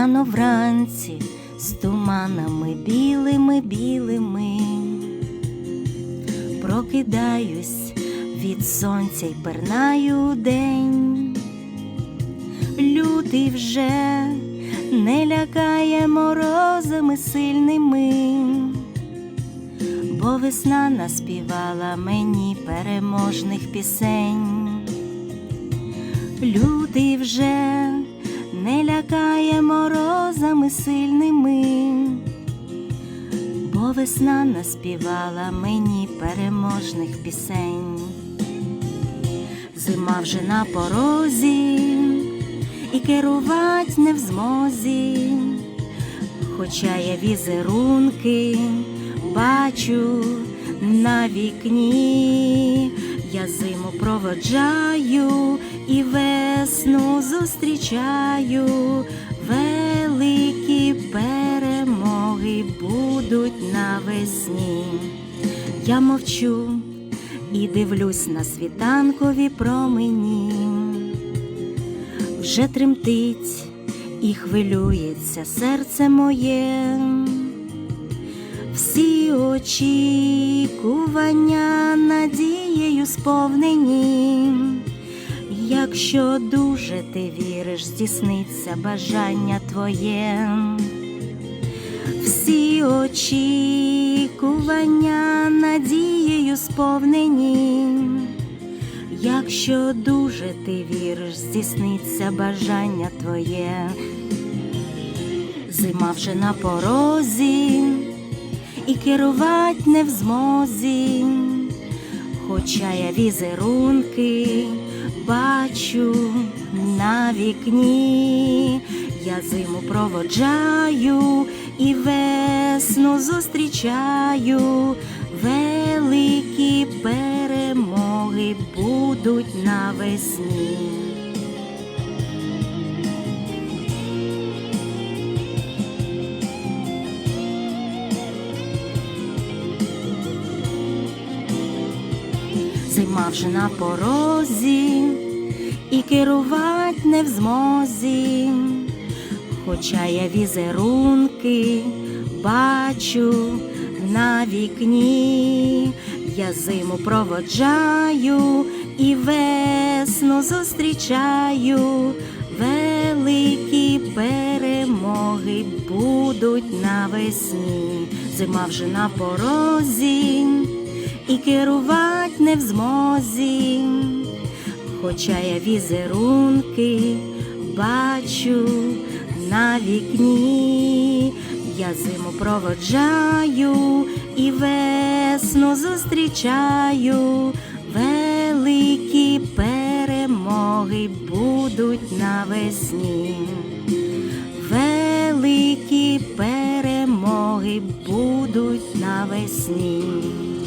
рано вранці з туманами білими білими. Прокидаюсь від сонця й пернаю день. Лютий вже не лякає морозами сильними, бо весна наспівала мені переможних пісень. Лютий вже не лякає сильними, бо весна наспівала мені переможних пісень. Зима вже на порозі, і керувать не в змозі, хоча я візерунки бачу на вікні, я зиму проводжаю і весну зустрічаю, будуть навесні. Я мовчу і дивлюсь на світанкові промені. Вже тремтить і хвилюється серце моє, всі очікування надією сповнені. Якщо дуже ти віриш, здійсниться бажання твоє, всі очікування надією сповнені. Якщо дуже ти віриш, здійсниться бажання твоє, зима вже на порозі, і керувать не в змозі, хоча я візерунки бачу на вікні, я зиму проводжаю і весну зустрічаю, великі перемоги будуть навесні. Зима вже на порозі, і керувать не в змозі, хоча я візерунки бачу на вікні, я зиму проводжаю і весну зустрічаю, великі перемоги будуть навесні, зима вже на порозі і керувать не в змозі, хоча я візерунки бачу на вікні, я зиму проводжаю і весну зустрічаю, великі перемоги будуть навесні, великі перемоги будуть навесні.